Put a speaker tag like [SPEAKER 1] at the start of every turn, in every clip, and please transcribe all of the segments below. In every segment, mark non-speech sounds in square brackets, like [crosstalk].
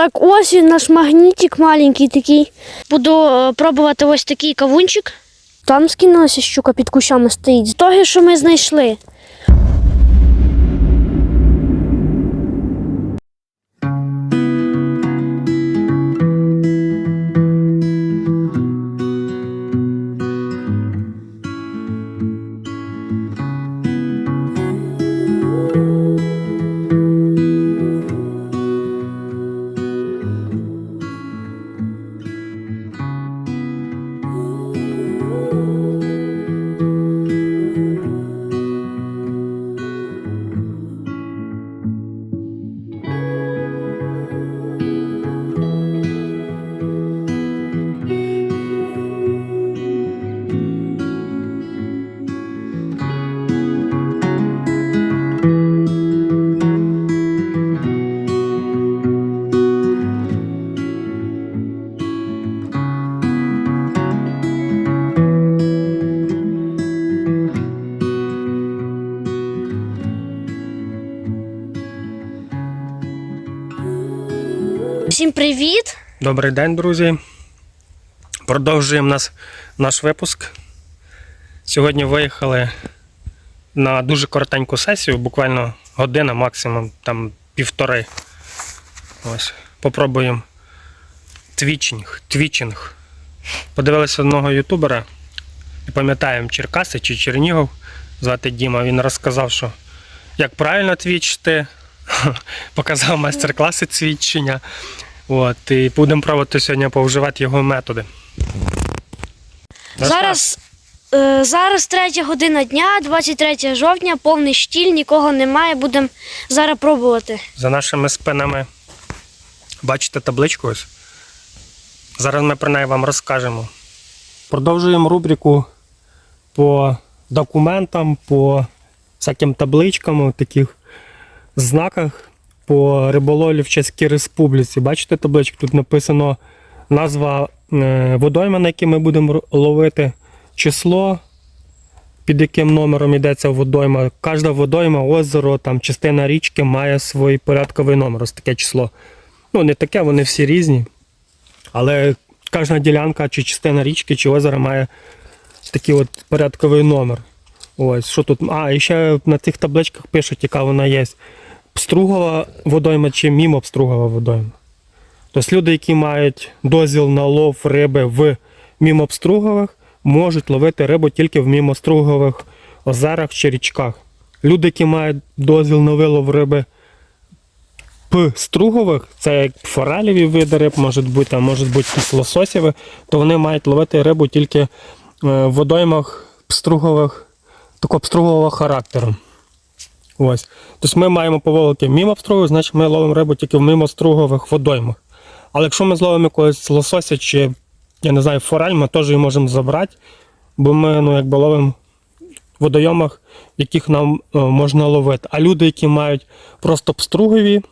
[SPEAKER 1] Так, ось він наш магнітик маленький такий. Буду е, пробувати ось такий кавунчик. Там скинулася щука під кущами стоїть. З того, що ми знайшли. Всім привіт!
[SPEAKER 2] Добрий день, друзі. Продовжуємо нас, наш випуск. Сьогодні виїхали на дуже коротеньку сесію, буквально година, максимум там півтори. Ось. Попробуємо твічинг. твічинг. Подивилися одного ютубера, не пам'ятаємо, Черкаси чи Чернігов, звати Діма. Він розказав, що як правильно твічити, [laughs] показав майстер-класи твічення. От, і будемо пробувати сьогодні повживати його методи.
[SPEAKER 1] Зараз, е, зараз третя година дня, 23 жовтня, повний штіль, нікого немає. Будемо зараз пробувати.
[SPEAKER 2] За нашими спинами бачите табличку ось. Зараз ми про неї вам розкажемо. Продовжуємо рубрику по документам, по всяким табличкам, таких знаках по риболовлі в Чеській Республіці. Бачите табличку? Тут написано назва е, водойми, на якій ми будемо ловити, число, під яким номером йдеться водойма. Кожна водойма, озеро, там частина річки має свій порядковий номер. Ось таке число. Ну, не таке, вони всі різні. Але кожна ділянка, чи частина річки, чи озера має такий от порядковий номер. Ось, що тут. А, і ще на цих табличках пишуть, яка вона є. Пстругова водойма чи мімо пстругова водойма. Тобто люди, які мають дозвіл на лов риби в мімопстругових, можуть ловити рибу тільки в мімостругових озерах чи річках. Люди, які мають дозвіл на вилов риби П-стругових, це як форелеві види риб, можуть бути, а можуть бути лососєві, то вони мають ловити рибу тільки е, в водоймах пстругових, такого пстругового характеру. Ось. Тобто ми маємо поволоки мимо пстругових, значить ми ловимо рибу тільки в мимостругових водоймах. Але якщо ми зловимо якогось лосося чи, я не знаю, форель, ми теж її можемо забрати, бо ми ну, якби ловимо в водойомах, яких нам е, можна ловити. А люди, які мають просто пстругові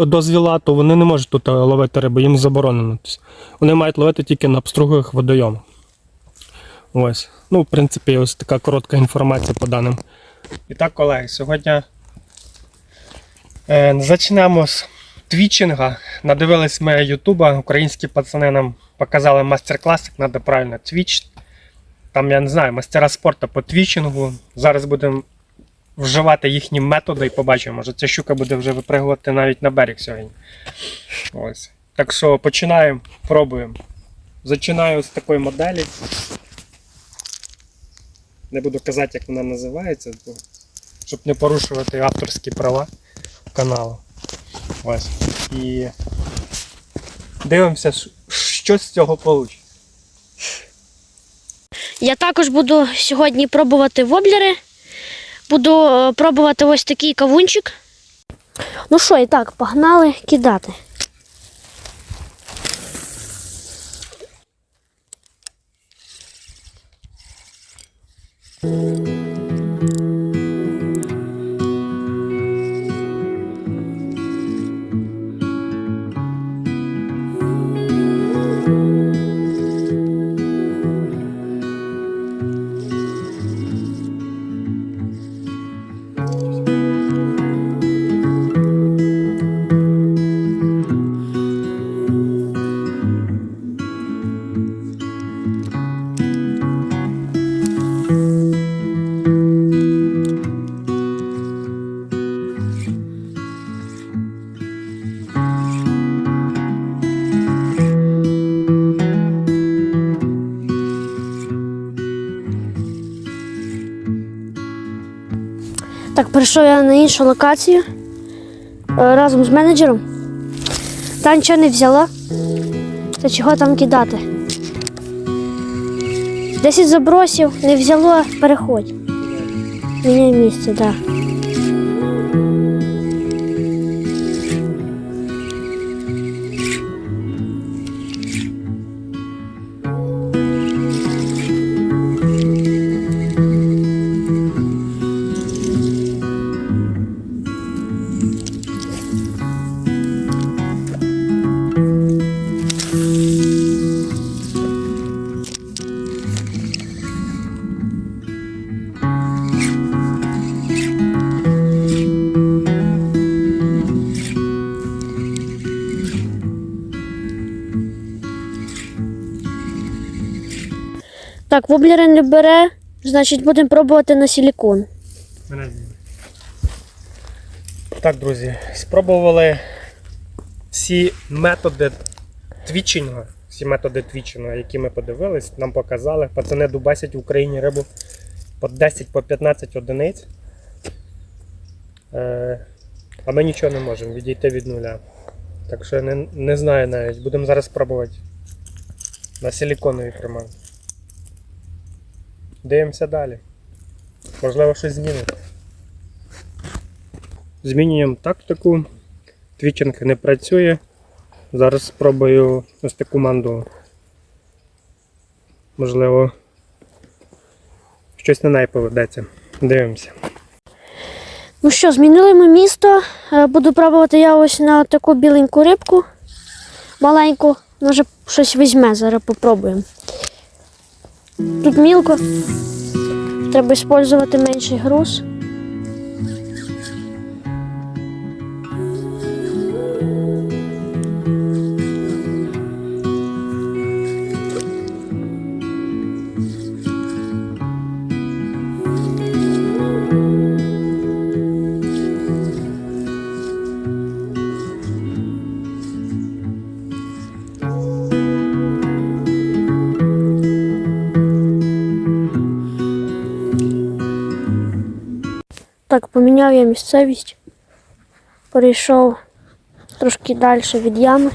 [SPEAKER 2] дозвіла, то вони не можуть тут е, ловити рибу, їм заборонено. Тобто Вони мають ловити тільки на пстругових водойомах. Ось. Ну, в принципі, ось така коротка інформація по даним. І так, колеги, сьогодні е, почнемо з твічинга. Надивились ми Ютуба, українські пацани нам показали майстер-клас, як треба правильно твічити. Там, я не знаю, мастера спорту по твічингу. Зараз будемо вживати їхні методи і побачимо, може ця щука буде вже випригувати навіть на берег сьогодні. Ось. Так що починаємо, пробуємо. Зачинаю з такої моделі. Не буду казати, як вона називається, бо- щоб не порушувати авторські права каналу. Ось. І дивимося, що з цього вийде.
[SPEAKER 1] Я також буду сьогодні пробувати воблери. Буду е, пробувати ось такий кавунчик. Ну що, і так, погнали кидати. Thank you. Так, перейшов я на іншу локацію е, разом з менеджером. Та нічого не взяла. Та чого там кидати? 10 забросів, не взяло, переходь. Міняй місце, так. Да. Так, воблери не бере, значить будемо пробувати на силікон.
[SPEAKER 2] Так, друзі, спробували всі методи твічингу, всі методи твічингу, які ми подивились, нам показали. Пацани дубасять в Україні рибу по 10 по 15 одиниць. Е, а ми нічого не можемо відійти від нуля. Так що я не, не знаю навіть. Будемо зараз спробувати на силіконовій приманці. Дивимося далі. Можливо, щось змінить. Змінюємо тактику. Твічинг не працює. Зараз спробую ось таку манду. Можливо, щось на неї поведеться. Дивимося.
[SPEAKER 1] Ну що, змінили ми місто. Е, Буду пробувати я ось на таку біленьку рибку. Маленьку. Може щось візьме, зараз попробуємо. Тут мілко. Треба використовувати менший груз. Місцевість. Перейшов трошки далі від ями.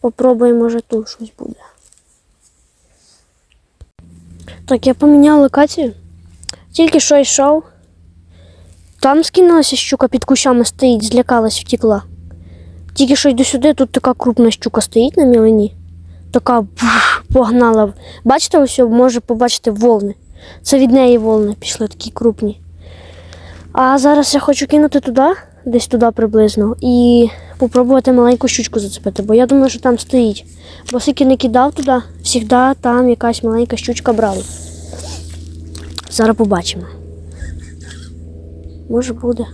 [SPEAKER 1] Попробуємо, може тут щось буде. Так, я поміняв локацію. Тільки що йшов. Там скинулася щука під кущами стоїть, злякалась, втекла. Тільки що йду сюди, тут така крупна щука стоїть на мілині. Така бух, погнала. Бачите, ось може побачити волни. Це від неї волни пішли такі крупні. А зараз я хочу кинути туди, десь туди приблизно, і попробувати маленьку щучку зацепити, бо я думаю, що там стоїть. Бо скільки не кидав туди, завжди там якась маленька щучка брала. Зараз побачимо. Може буде.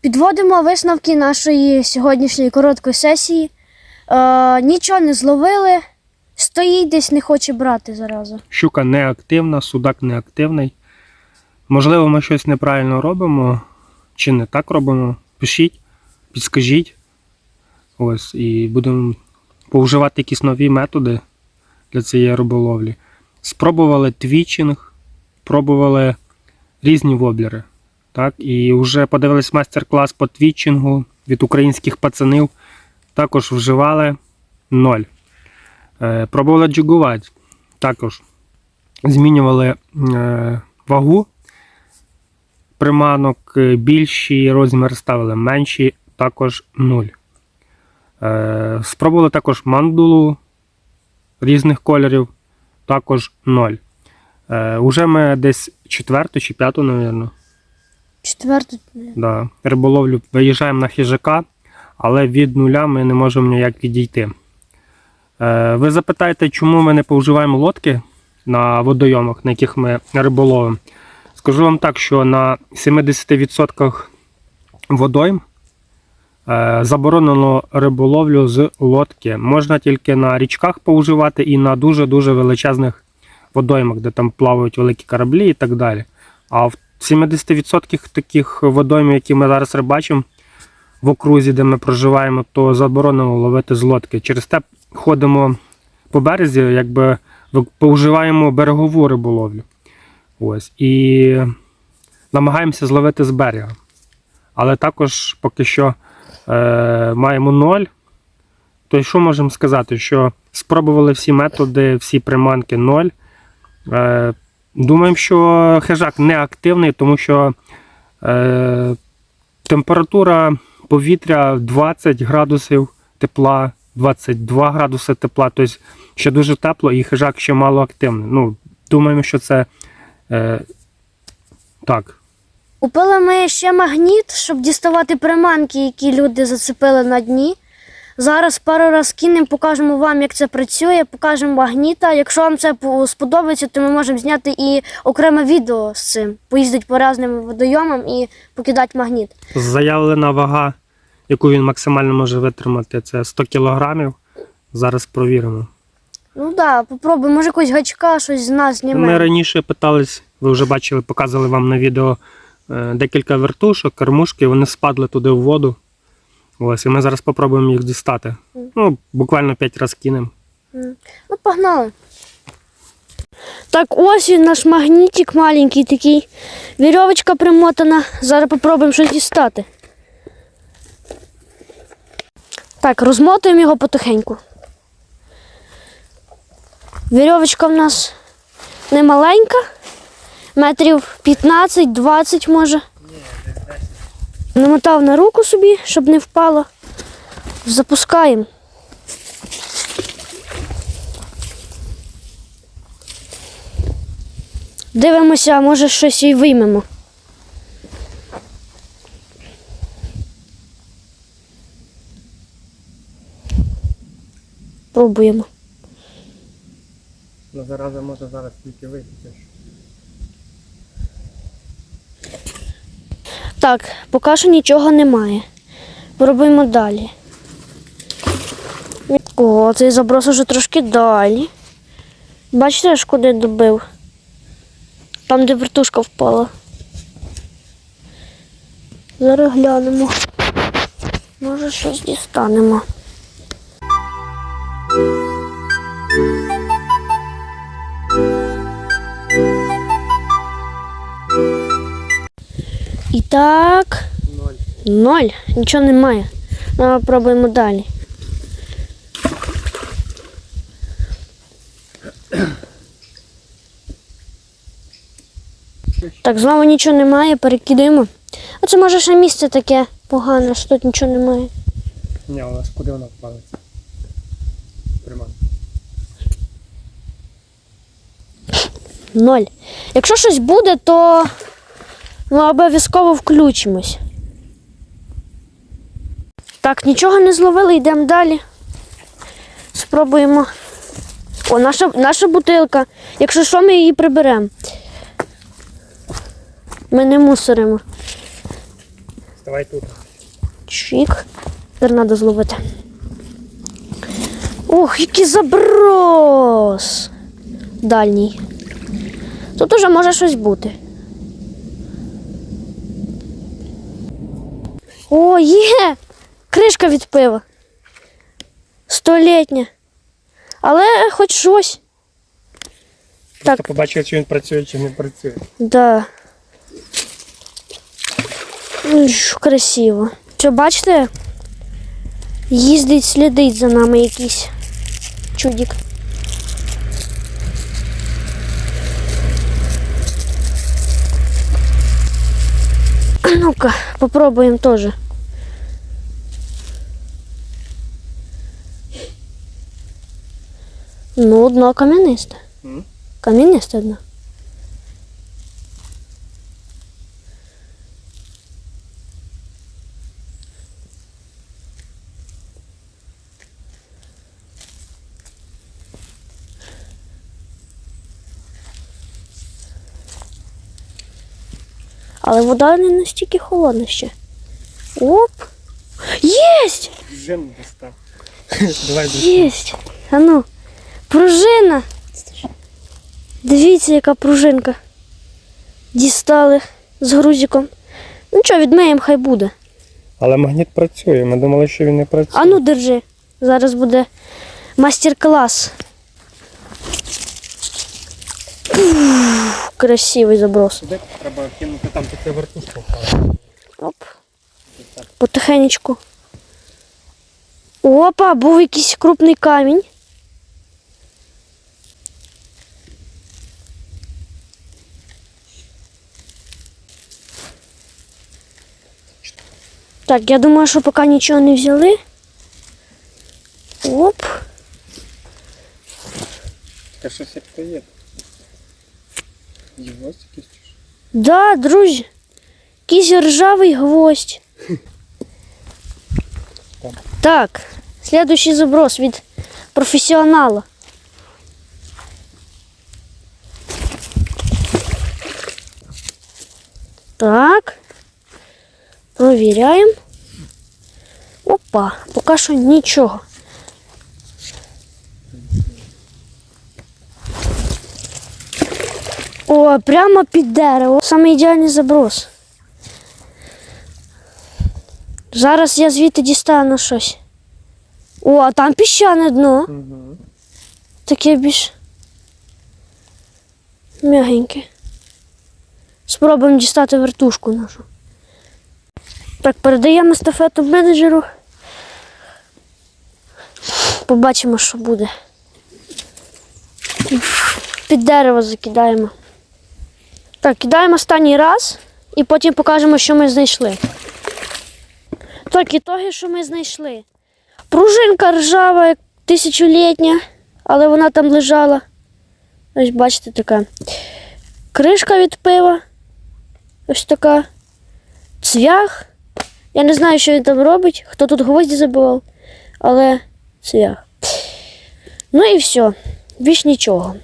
[SPEAKER 1] Підводимо висновки нашої сьогоднішньої короткої сесії. Е, нічого не зловили, стоїть десь не хоче брати зараза.
[SPEAKER 2] Щука неактивна, судак неактивний. Можливо, ми щось неправильно робимо, чи не так робимо. Пишіть, підскажіть. Ось, і будемо повживати якісь нові методи для цієї риболовлі. Спробували твічинг, пробували різні воблери. Так? І вже подивились майстер-клас по твічингу від українських пацанів. Також вживали ноль. Е, пробували джигувати. Також змінювали е, вагу приманок, е, більші розмір ставили менші, також 0. Е, спробували також мандулу різних кольорів, також 0. Е, уже ми десь четверту чи п'яту, мабуть,
[SPEAKER 1] Четверту.
[SPEAKER 2] да, риболовлю виїжджаємо на хижака, але від нуля ми не можемо ніяк відійти. Е, ви запитаєте, чому ми не повживаємо лодки на водойомах, на яких ми риболовимо? Скажу вам так, що на 70% водойм е, заборонено риболовлю з лодки. Можна тільки на річках поуживати і на дуже-дуже величезних водоймах, де там плавають великі кораблі і так далі. А в 70% таких водойм, які ми зараз рибачимо в окрузі, де ми проживаємо, то заборонено ловити з лодки. Через те ходимо по березі, якби поуживаємо берегову риболовлю. Ось. І намагаємося зловити з берега. Але також поки що е, маємо ноль. То що можемо сказати? Що спробували всі методи, всі приманки ноль. Е, думаємо, що хижак не активний, тому що е, температура повітря 20 градусів тепла, 22 градуси тепла, тобто ще дуже тепло, і хижак ще мало активний. Ну, думаємо, що це е, так.
[SPEAKER 1] Купили ми ще магніт, щоб діставати приманки, які люди зацепили на дні. Зараз пару раз кинемо, покажемо вам, як це працює, покажемо магніта. Якщо вам це сподобається, то ми можемо зняти і окреме відео з цим. Поїздити по різним водойомам і покидати магніт.
[SPEAKER 2] Заявлена вага, яку він максимально може витримати, це 100 кілограмів. Зараз провіримо.
[SPEAKER 1] Ну так, да, попробуй, може якось гачка, щось з нас
[SPEAKER 2] Ми раніше питались, ви вже бачили, показували вам на відео е, декілька вертушок, кормушки, вони спадли туди в воду. Ось, і ми зараз спробуємо їх дістати. Ну, буквально 5 разів кинемо.
[SPEAKER 1] Ну, погнали. Так, ось він наш магнітик маленький такий. Вірьовочка примотана. Зараз попробуємо щось дістати. Так, розмотуємо його потихеньку. Вірьовочка в нас не маленька. Метрів 15-20 може. Намотав на руку собі, щоб не впало. Запускаємо. Дивимося, може щось і виймемо. Пробуємо.
[SPEAKER 2] Ну, зараза може зараз тільки вийти.
[SPEAKER 1] Так, поки що нічого немає. Пробуємо далі. О, цей заброс уже трошки далі. Бачите, аж куди добив? Там, де вертушка впала. Зараз глянемо. Може щось дістанемо. І так.
[SPEAKER 2] Ноль.
[SPEAKER 1] Ноль. Нічого немає. Ну, пробуємо далі. Так, знову нічого немає, перекидаємо. А це може ще місце таке погане, що тут нічого немає.
[SPEAKER 2] Ні, у нас куди вона впалиться? Приманка.
[SPEAKER 1] Ноль. Якщо щось буде, то ми обов'язково включимось. Так, нічого не зловили, йдемо далі. Спробуємо. О, наша, наша бутилка. Якщо що, ми її приберемо. Ми не мусоримо.
[SPEAKER 2] Ставай тут.
[SPEAKER 1] Чик. Тепер треба зловити. Ох, який заброс. Дальній. Тут уже може щось бути. О, є! Кришка від пива. Столітня. Але хоч щось.
[SPEAKER 2] Просто
[SPEAKER 1] Так.
[SPEAKER 2] побачив, чи він працює, чи не працює.
[SPEAKER 1] Да. Красиво. Що, бачите? Їздить, слідить за нами якийсь чудик. Ну-ка, попробуем тоже. Ну, дно кам'янисте.
[SPEAKER 2] М?
[SPEAKER 1] Кам'янисте дно. Але вода не настільки холодна ще. Оп! Єсть!
[SPEAKER 2] Жим достав. [laughs] Давай
[SPEAKER 1] Єсть! А ну, пружина. Дивіться, яка пружинка. Дістали з грузиком. Ну що, відмиємо, хай буде.
[SPEAKER 2] Але магніт працює. Ми думали, що він не працює.
[SPEAKER 1] А ну держи. Зараз буде мастер-клас. Ух, Красивий заброс.
[SPEAKER 2] Сюди треба кинути там таке вертушку впала.
[SPEAKER 1] Оп. Потихенечку. Опа, був якийсь крупний камінь. Так, я думаю, що поки нічого не взяли. Оп.
[SPEAKER 2] Та щось як то є. Гвоздь якийсь чи що?
[SPEAKER 1] Да, друзі. Якийсь ржавий гвоздь. Так, следующий заброс від професіонала. Так. Провіряємо. Опа, поки що нічого. О, прямо під дерево. Саме ідеальний заброс. Зараз я звідти дістану щось. О, а там піщане дно.
[SPEAKER 2] Угу.
[SPEAKER 1] Таке більш м'ягеньке. Спробуємо дістати вертушку нашу. Так, передаємо естафету менеджеру. Побачимо, що буде. Під дерево закидаємо. Так, кидаємо останній раз і потім покажемо, що ми знайшли. Так, ітоги, що ми знайшли. Пружинка ржава, тисячолітня, але вона там лежала. Ось бачите така. Кришка від пива. Ось така. Цвях. Я не знаю, що він там робить, хто тут гвозді забивав, але цвях. Ну і все. Більш нічого.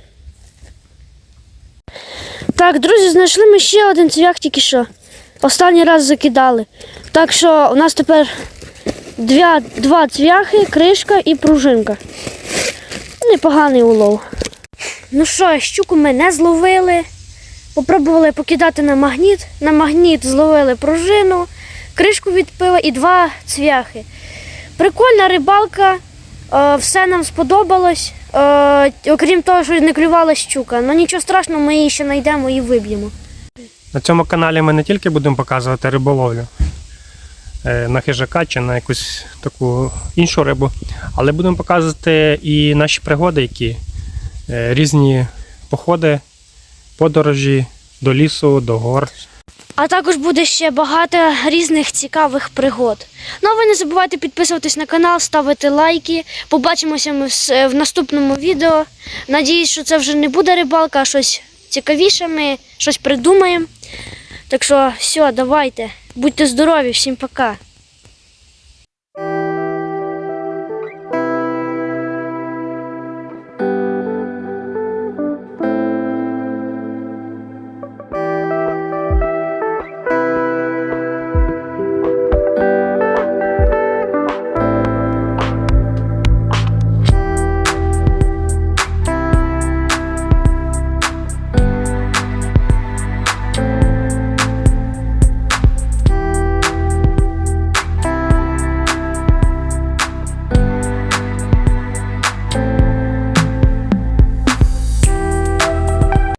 [SPEAKER 1] Так, друзі, знайшли ми ще один цвях тільки що. Останній раз закидали. Так що у нас тепер Двя, два цвяхи, кришка і пружинка. Непоганий улов. Ну що, щуку ми не зловили. Попробували покидати на магніт. На магніт зловили пружину, кришку від пива і два цвяхи. Прикольна рибалка, е, все нам сподобалось. Е, окрім того, що не клювала щука. Ну нічого страшного, ми її ще знайдемо і виб'ємо.
[SPEAKER 2] На цьому каналі ми не тільки будемо показувати риболовлю е, на хижака чи на якусь таку іншу рибу, але будемо показувати і наші пригоди, які е, різні походи, подорожі до лісу, до гор.
[SPEAKER 1] А також буде ще багато різних цікавих пригод. Ну а ви не забувайте підписуватись на канал, ставити лайки. Побачимося ми в наступному відео. Надіюсь, що це вже не буде рибалка, а щось цікавіше. Ми щось придумаємо. Так що, все, давайте. Будьте здорові, всім пока.